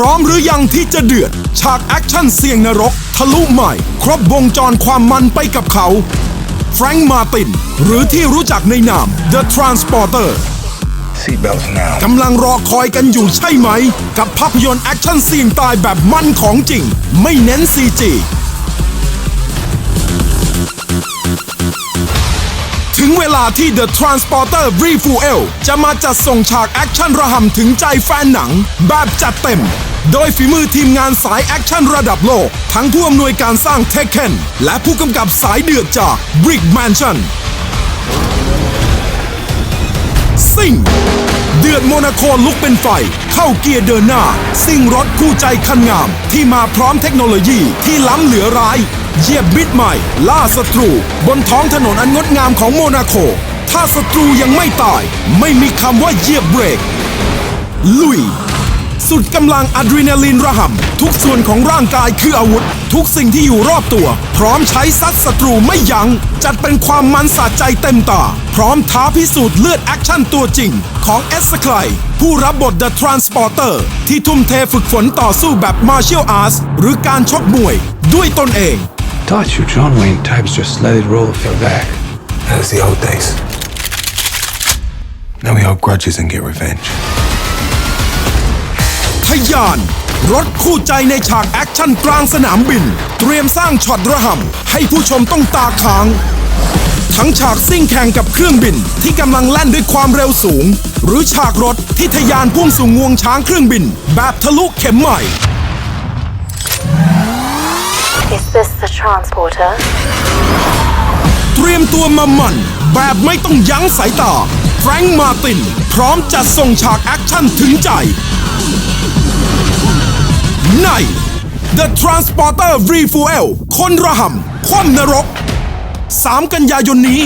พร้อมหรือยังที่จะเดือด ฉากแอคชั่นเสี่ยงนรก ทะลุใหม่ ครบวงจรความมันไปกับเขาแฟรงค์มาติน หรือที่รู้จักในนาม The Transporter Seatbelts now. กำลังรอคอยกันอยู่ใช่ไหม กับภาพยนตร์แอคชั่นเสี่ยงตายแบบมันของจริง ไม่เน้น CG ถึงเวลาที่ The Transporter Refuel จะมาจัดส่งฉากแอคชั่นระห่ำถึงใจแฟนหนัง แบบจัดเต็ม โดยฝีมือทีมงานสายแอคชั่นระดับโลก ทั้งผู้อำนวยการสร้าง Tekken และผู้กำกับสายเดือดจาก Brick Mansion ซิ่ง เดือดโมนาโคลุกเป็นไฟ เข้าเกียร์เดินหน้า ซิ่งรถคู่ใจคันงาม ที่มาพร้อมเทคโนโลยีที่ล้ำเหลือร้ายเหยียบบิดใหม่ ล่าศัตรู บนท้องถนนอันงดงามของโมนาโค ถ้าศัตรูยังไม่ตาย ไม่มีคำว่าเหยียบเบรก ลุย สุดกำลังอะดรีนาลีนระห่ำทุกส่วนของร่างกายคืออาวุธ ทุกสิ่งที่อยู่รอบตัว พร้อมใช้ซัดศัตรูไม่ยัง้งจัดเป็นความมันสะใจเต็มตา พร้อมท้าพิสูจน์เลือดแอคชั่นตัวจริง ของเอสไคลผู้รับบท The Transporter ที่ทุ่มเทฝึกฝนต่อสู้แบบ Martial Arts หรือการชกมวย ด้วยตนเอง Thought you John Wayne types just let it roll off your back. That's the old days. Now we hold grudges and get revenge. ทะยาน รถคู่ใจในฉากแอคชั่นกลางสนามบิน เตรียมสร้างช็อตระห่ำให้ผู้ชมต้องตาค้าง ทั้งฉากซิ่งแข่งกับเครื่องบินที่กำลังแล่นด้วยความเร็วสูง หรือฉากรถที่ทะยานพุ่งสู่งวงช้างเครื่องบิน แบบทะลุเข็มใหม่ Is this the transporter? เตรียมตัวมามันแบบไม่ต้องยั้งสายตาแฟรงค์มาติน พร้อมจัดส่งฉากแอคชั่นถึงใจ ใน The Transporter Refuel คนระห่ำคว่ำนรก 3 กันยายนนี้